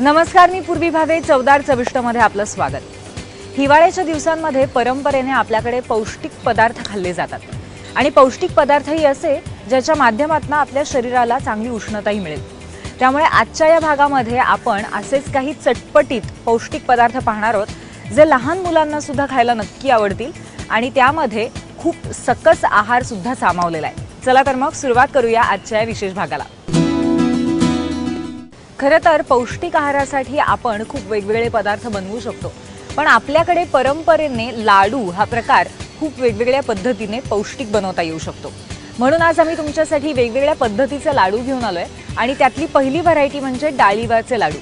नमस्कार मी पूर्वी भावे चवदार चविष्टमध्ये आपलं स्वागत. हिवाळ्याच्या दिवसांमध्ये परंपरेने आपल्याकडे पौष्टिक पदार्थ खाल्ले जातात. आणि पौष्टिक पदार्थही असे ज्याच्या माध्यमातून आपल्या शरीराला चांगली उष्णताही मिळेल. त्यामुळे आजच्या या भागामध्ये आपण असेच काही चटपटीत पौष्टिक पदार्थ पाहणार आहोत जे लहान मुलांना सुद्धा खायला नक्की आवडतील आणि त्यामध्ये खूप सकस आहार सुद्धा सामावलेला आहे. चला तर मग सुरुवात करूया आजच्या या विशेष भागाला. खरं तर पौष्टिक आहारासाठी आपण खूप वेगवेगळे पदार्थ बनवू शकतो. पण आपल्याकडे परंपरेने लाडू हा प्रकार खूप वेगवेगळ्या पद्धतीने पौष्टिक बनवता येऊ शकतो. म्हणून आज आम्ही तुमच्यासाठी वेगवेगळ्या पद्धतीचे लाडू घेऊन आलो आहे आणि त्यातली पहिली व्हरायटी म्हणजे डाळीवरचे लाडू.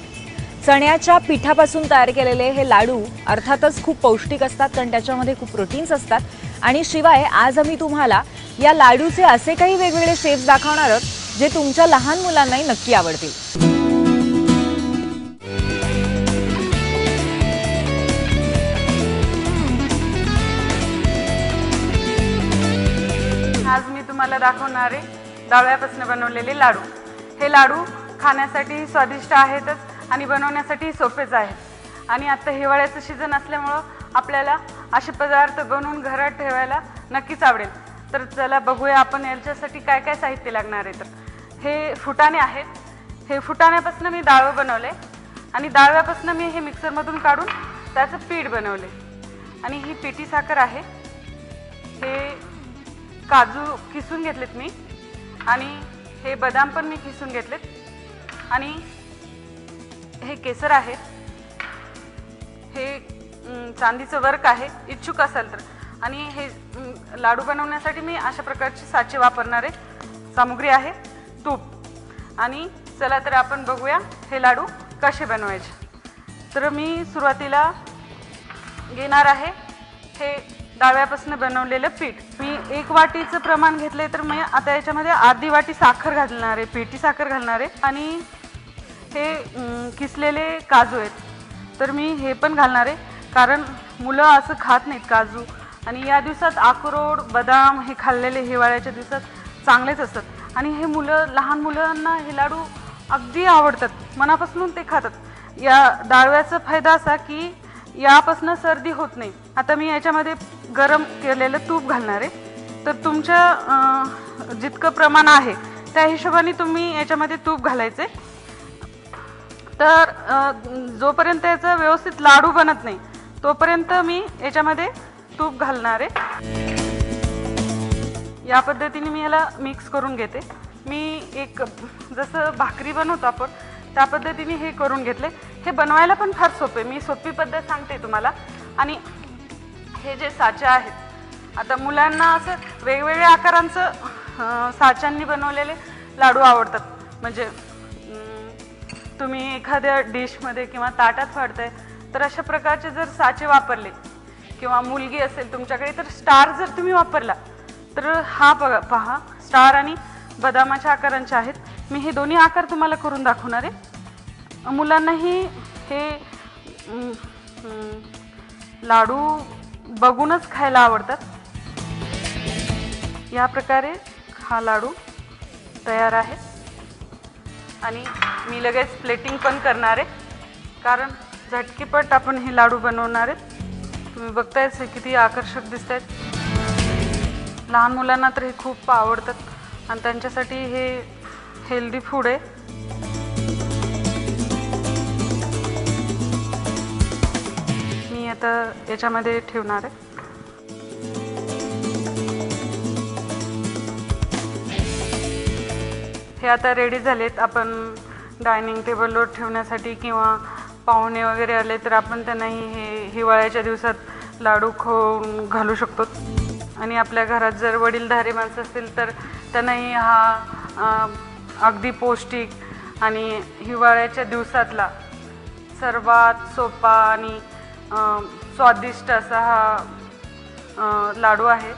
चण्याच्या पिठापासून तयार केलेले हे लाडू अर्थातच खूप पौष्टिक असतात कारण त्याच्यामध्ये खूप प्रोटीन्स असतात. आणि शिवाय आज आम्ही तुम्हाला या लाडूचे असे काही वेगवेगळे शेप्स दाखवणार आहोत जे तुमच्या लहान मुलांनाही नक्की आवडतील. तुम्हाला दाखवणारे आहे डाळव्यापासून बनवलेले लाडू. हे लाडू खाण्यासाठी स्वादिष्ट आहेतच आणि बनवण्यासाठी सोपेच आहेत. आणि आता हिवाळ्याचं सीझन असल्यामुळं आपल्याला असे पदार्थ बनवून घरात ठेवायला नक्कीच आवडेल. तर चला बघूया आपण याच्यासाठी काय काय साहित्य लागणार आहे तर. हे फुटाणे आहेत. हे फुटाण्यापासून मी डाळवं बनवले आणि डाळव्यापासून मी हे मिक्सरमधून काढून त्याचं पीठ बनवले. आणि ही पिठी साखर आहे. काजू किसून घेतलेत मी. आणि हे बदाम पण मी किसून घेतलेत. आणि हे केसर आहे. हे चांदीचं वर्क आहे. इच्छुक असाल तर. आणि हे लाडू बनवण्यासाठी मी अशा प्रकारचे साचे वापरणारे सामुग्री आहे. तूप. आणि चला तर आपण बघूया हे लाडू कसे बनवायचे. तर मी सुरुवातीला घेणार आहे हे डाव्यापासून बनवलेलं पीठ. मी एक वाटीचं प्रमाण घेतले तर मी आता याच्यामध्ये अर्धी वाटी साखर घालणार आहे पिठी साखर घालणार आहे आणि हे किसलेले काजू आहेत. तर मी हे पण घालणार आहे. कारण मुलं असं खात नाहीत काजू. आणि या दिवसात अक्रोड बदाम हे खाल्लेले हिवाळ्याच्या दिवसात चांगलेच असतात. आणि हे मुलं लहान मुलांना हे लाडू अगदी आवडतात. मनापासून ते खातात. या डाळव्याचा फायदा असा की यापासून सर्दी होत नाही. आता मी याच्यामध्ये गरम केलेलं तूप घालणार आहे. तर तुमच्या जितकं प्रमाण आहे त्या हिशोबाने तुम्ही याच्यामध्ये तूप घालायचे. तर जोपर्यंत याचा व्यवस्थित लाडू बनत नाही तोपर्यंत मी याच्यामध्ये तूप घालणार आहे. या पद्धतीने मी याला मिक्स करून घेते. मी एक जसं भाकरी बनवतो आपण त्या पद्धतीने हे करून घेतले. हे बनवायला पण फार सोपे मी सोपी पद्धत सांगते तुम्हाला. आणि हे जे साचे आहेत आता मुलांना असं वेगवेगळ्या आकारांचं साच्यांनी बनवलेले लाडू आवडतात. म्हणजे तुम्ही एखाद्या डिशमध्ये किंवा ताटात वाढताय तर अशा प्रकारचे जर साचे वापरले किंवा मुलगी असेल तुमच्याकडे तर स्टार जर तुम्ही वापरला तर हा बघा पहा स्टार आणि बदामाच्या आकारांचे आहेत. मी हे दोन्ही आकार तुम्हाला करून दाखवणार आहे. मुलांनाही हे लाडू बघूनच खायला आवडतात. या प्रकारे हा लाडू तयार आहे. आणि मी लगेच प्लेटिंग पण करणार आहे. कारण झटकीपट आपण हे लाडू बनवणार आहेत. तुम्ही बघतायच हे किती आकर्षक दिसत आहेत लहान मुलांना तर हे खूप आवडतात. आणि त्यांच्यासाठी हे हेल्दी फूड आहे. आता याच्यामध्ये ठेवणार आहे. हे आता रेडी झालेत. आपण डायनिंग टेबलवर ठेवण्यासाठी किंवा पाहुणे वगैरे आले तर आपण त्यांनाही हे हिवाळ्याच्या दिवसात लाडू खाऊन घालू शकतो. आणि आपल्या घरात जर वडीलधारी माणसं असतील तर त्यांनाही हा अगदी पौष्टिक आणि हिवाळ्याच्या दिवसातला सर्वात सोपा आणि स्वादिष्ट असा हा लाडू आहे.